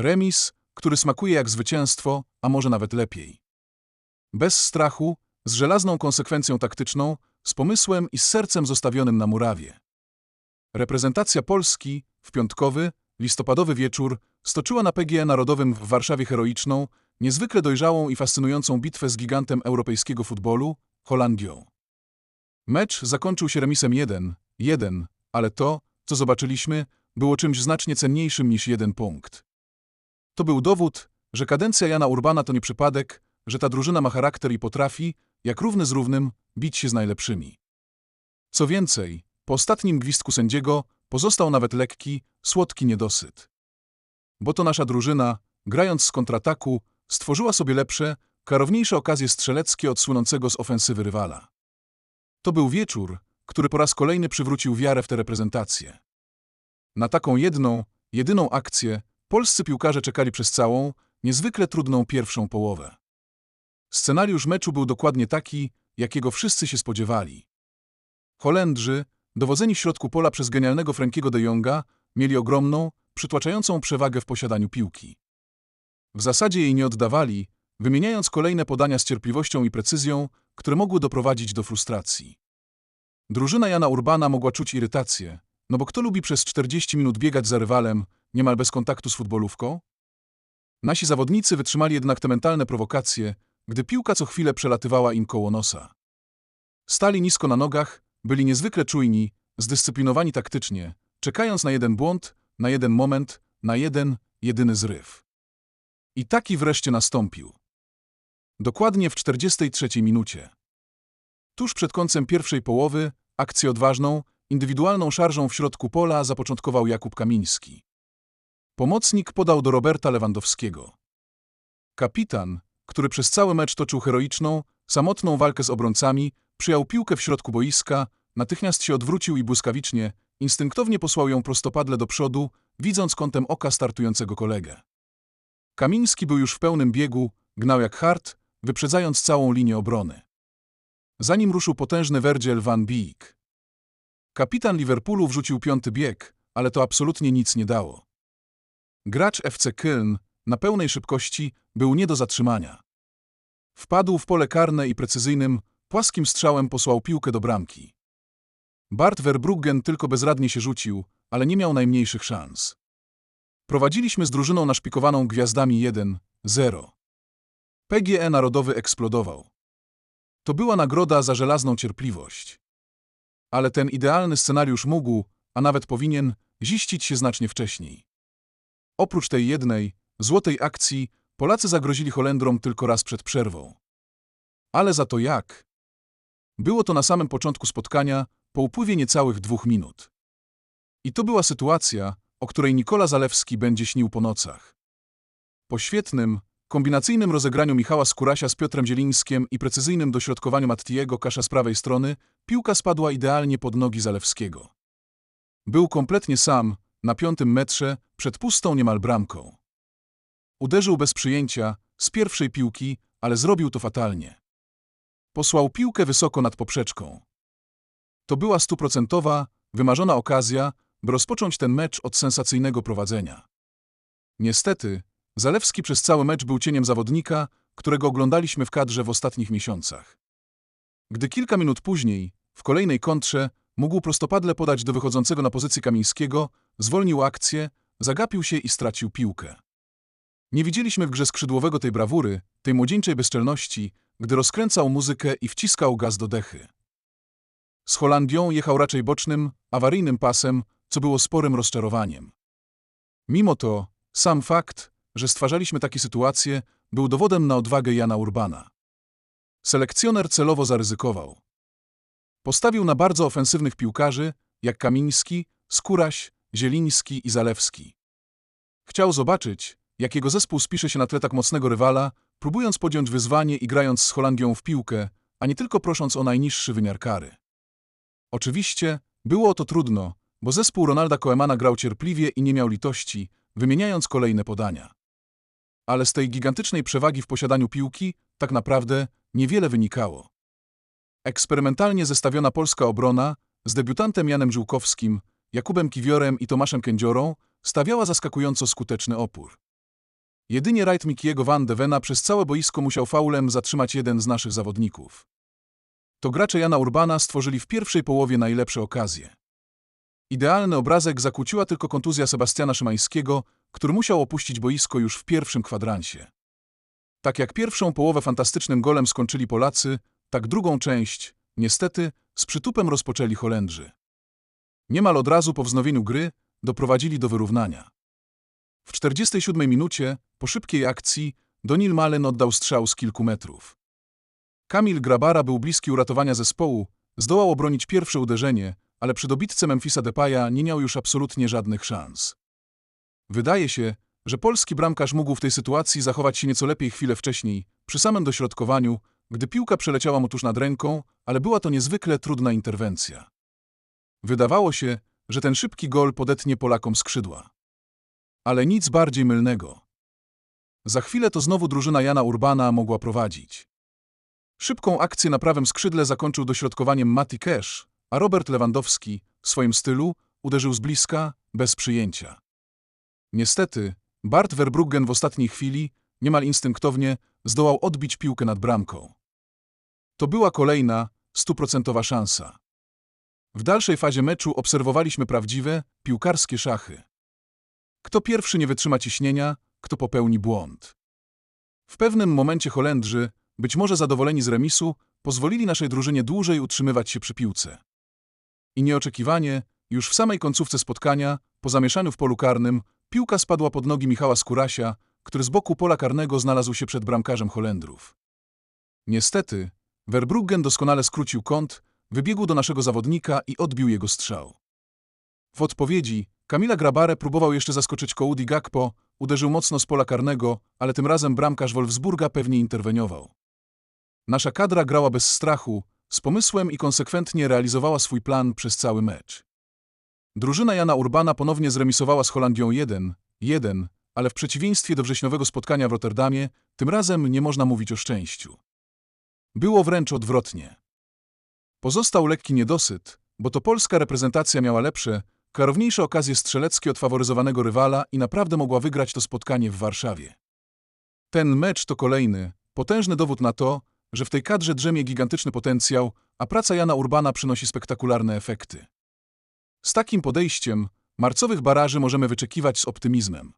Remis, który smakuje jak zwycięstwo, a może nawet lepiej. Bez strachu, z żelazną konsekwencją taktyczną, z pomysłem i z sercem zostawionym na murawie. Reprezentacja Polski w piątkowy, listopadowy wieczór stoczyła na PGE Narodowym w Warszawie heroiczną, niezwykle dojrzałą i fascynującą bitwę z gigantem europejskiego futbolu, Holandią. Mecz zakończył się remisem 1-1, ale to, co zobaczyliśmy, było czymś znacznie cenniejszym niż jeden punkt. To był dowód, że kadencja Jana Urbana to nie przypadek, że ta drużyna ma charakter i potrafi, jak równy z równym, bić się z najlepszymi. Co więcej, po ostatnim gwizdku sędziego pozostał nawet lekki, słodki niedosyt. Bo to nasza drużyna, grając z kontrataku, stworzyła sobie lepsze, klarowniejsze okazje strzeleckie od słynącego z ofensywy rywala. To był wieczór, który po raz kolejny przywrócił wiarę w tę reprezentację. Na taką jedną, jedyną akcję polscy piłkarze czekali przez całą, niezwykle trudną pierwszą połowę. Scenariusz meczu był dokładnie taki, jakiego wszyscy się spodziewali. Holendrzy, dowodzeni w środku pola przez genialnego Frankiego de Jonga, mieli ogromną, przytłaczającą przewagę w posiadaniu piłki. W zasadzie jej nie oddawali, wymieniając kolejne podania z cierpliwością i precyzją, które mogły doprowadzić do frustracji. Drużyna Jana Urbana mogła czuć irytację, no bo kto lubi przez 40 minut biegać za rywalem, niemal bez kontaktu z futbolówką? Nasi zawodnicy wytrzymali jednak te mentalne prowokacje, gdy piłka co chwilę przelatywała im koło nosa. Stali nisko na nogach, byli niezwykle czujni, zdyscyplinowani taktycznie, czekając na jeden błąd, na jeden moment, na jeden, jedyny zryw. I taki wreszcie nastąpił. Dokładnie w 43 minucie. Tuż przed końcem pierwszej połowy, akcję odważną, indywidualną szarżą w środku pola zapoczątkował Jakub Kamiński. Pomocnik podał do Roberta Lewandowskiego. Kapitan, który przez cały mecz toczył heroiczną, samotną walkę z obrońcami, przyjął piłkę w środku boiska, natychmiast się odwrócił i błyskawicznie, instynktownie posłał ją prostopadle do przodu, widząc kątem oka startującego kolegę. Kamiński był już w pełnym biegu, gnał jak hart, wyprzedzając całą linię obrony. Zanim ruszył potężny Virgil van Beek. Kapitan Liverpoolu wrzucił piąty bieg, ale to absolutnie nic nie dało. Gracz FC Köln na pełnej szybkości był nie do zatrzymania. Wpadł w pole karne i precyzyjnym, płaskim strzałem posłał piłkę do bramki. Bart Verbruggen tylko bezradnie się rzucił, ale nie miał najmniejszych szans. Prowadziliśmy z drużyną naszpikowaną gwiazdami 1-0. PGE Narodowy eksplodował. To była nagroda za żelazną cierpliwość. Ale ten idealny scenariusz mógł, a nawet powinien, ziścić się znacznie wcześniej. Oprócz tej jednej, złotej akcji, Polacy zagrozili Holendrom tylko raz przed przerwą. Ale za to jak? Było to na samym początku spotkania, po upływie niecałych dwóch minut. I to była sytuacja, o której Nikola Zalewski będzie śnił po nocach. Po świetnym, kombinacyjnym rozegraniu Michała Skurasia z Piotrem Zielińskiem i precyzyjnym dośrodkowaniu Mattiego Kasza z prawej strony, piłka spadła idealnie pod nogi Zalewskiego. Był kompletnie sam, na piątym metrze, przed pustą niemal bramką. Uderzył bez przyjęcia, z pierwszej piłki, ale zrobił to fatalnie. Posłał piłkę wysoko nad poprzeczką. To była stuprocentowa, wymarzona okazja, by rozpocząć ten mecz od sensacyjnego prowadzenia. Niestety, Zalewski przez cały mecz był cieniem zawodnika, którego oglądaliśmy w kadrze w ostatnich miesiącach. Gdy kilka minut później, w kolejnej kontrze, mógł prostopadle podać do wychodzącego na pozycję Kamińskiego, zwolnił akcję, zagapił się i stracił piłkę. Nie widzieliśmy w grze skrzydłowego tej brawury, tej młodzieńczej bezczelności, gdy rozkręcał muzykę i wciskał gaz do dechy. Z Holandią jechał raczej bocznym, awaryjnym pasem, co było sporym rozczarowaniem. Mimo to, sam fakt, że stwarzaliśmy takie sytuacje, był dowodem na odwagę Jana Urbana. Selekcjoner celowo zaryzykował. Postawił na bardzo ofensywnych piłkarzy, jak Kamiński, Skóraś, Zieliński i Zalewski. Chciał zobaczyć, jak jego zespół spisze się na tle tak mocnego rywala, próbując podjąć wyzwanie i grając z Holandią w piłkę, a nie tylko prosząc o najniższy wymiar kary. Oczywiście, było to trudno, bo zespół Ronalda Koemana grał cierpliwie i nie miał litości, wymieniając kolejne podania. Ale z tej gigantycznej przewagi w posiadaniu piłki tak naprawdę niewiele wynikało. Eksperymentalnie zestawiona polska obrona z debiutantem Janem Żółkowskim, Jakubem Kiwiorem i Tomaszem Kędziorą stawiała zaskakująco skuteczny opór. Jedynie Wright Mickiego Van de Vena przez całe boisko musiał faulem zatrzymać jeden z naszych zawodników. To gracze Jana Urbana stworzyli w pierwszej połowie najlepsze okazje. Idealny obrazek zakłóciła tylko kontuzja Sebastiana Szymańskiego, który musiał opuścić boisko już w pierwszym kwadransie. Tak jak pierwszą połowę fantastycznym golem skończyli Polacy, tak drugą część, niestety, z przytupem rozpoczęli Holendrzy. Niemal od razu po wznowieniu gry doprowadzili do wyrównania. W 47 minucie, po szybkiej akcji, Donil Malen oddał strzał z kilku metrów. Kamil Grabara był bliski uratowania zespołu, zdołał obronić pierwsze uderzenie, ale przy dobitce Memphisa Depaya nie miał już absolutnie żadnych szans. Wydaje się, że polski bramkarz mógł w tej sytuacji zachować się nieco lepiej chwilę wcześniej, przy samym dośrodkowaniu, gdy piłka przeleciała mu tuż nad ręką, ale była to niezwykle trudna interwencja. Wydawało się, że ten szybki gol podetnie Polakom skrzydła. Ale nic bardziej mylnego. Za chwilę to znowu drużyna Jana Urbana mogła prowadzić. Szybką akcję na prawym skrzydle zakończył dośrodkowaniem Mati Cash, a Robert Lewandowski, w swoim stylu, uderzył z bliska, bez przyjęcia. Niestety, Bart Verbruggen w ostatniej chwili, niemal instynktownie, zdołał odbić piłkę nad bramką. To była kolejna, stuprocentowa szansa. W dalszej fazie meczu obserwowaliśmy prawdziwe, piłkarskie szachy. Kto pierwszy nie wytrzyma ciśnienia, kto popełni błąd. W pewnym momencie Holendrzy, być może zadowoleni z remisu, pozwolili naszej drużynie dłużej utrzymywać się przy piłce. I nieoczekiwanie, już w samej końcówce spotkania, po zamieszaniu w polu karnym, piłka spadła pod nogi Michała Skurasia, który z boku pola karnego znalazł się przed bramkarzem Holendrów. Niestety, Verbruggen doskonale skrócił kąt, wybiegł do naszego zawodnika i odbił jego strzał. W odpowiedzi Kamila Grabare próbował jeszcze zaskoczyć Koudi Gakpo, uderzył mocno z pola karnego, ale tym razem bramkarz Wolfsburga pewnie interweniował. Nasza kadra grała bez strachu, z pomysłem i konsekwentnie realizowała swój plan przez cały mecz. Drużyna Jana Urbana ponownie zremisowała z Holandią 1-1, ale w przeciwieństwie do wrześniowego spotkania w Rotterdamie, tym razem nie można mówić o szczęściu. Było wręcz odwrotnie. Pozostał lekki niedosyt, bo to polska reprezentacja miała lepsze, klarowniejsze okazje strzeleckie od faworyzowanego rywala i naprawdę mogła wygrać to spotkanie w Warszawie. Ten mecz to kolejny, potężny dowód na to, że w tej kadrze drzemie gigantyczny potencjał, a praca Jana Urbana przynosi spektakularne efekty. Z takim podejściem marcowych baraży możemy wyczekiwać z optymizmem.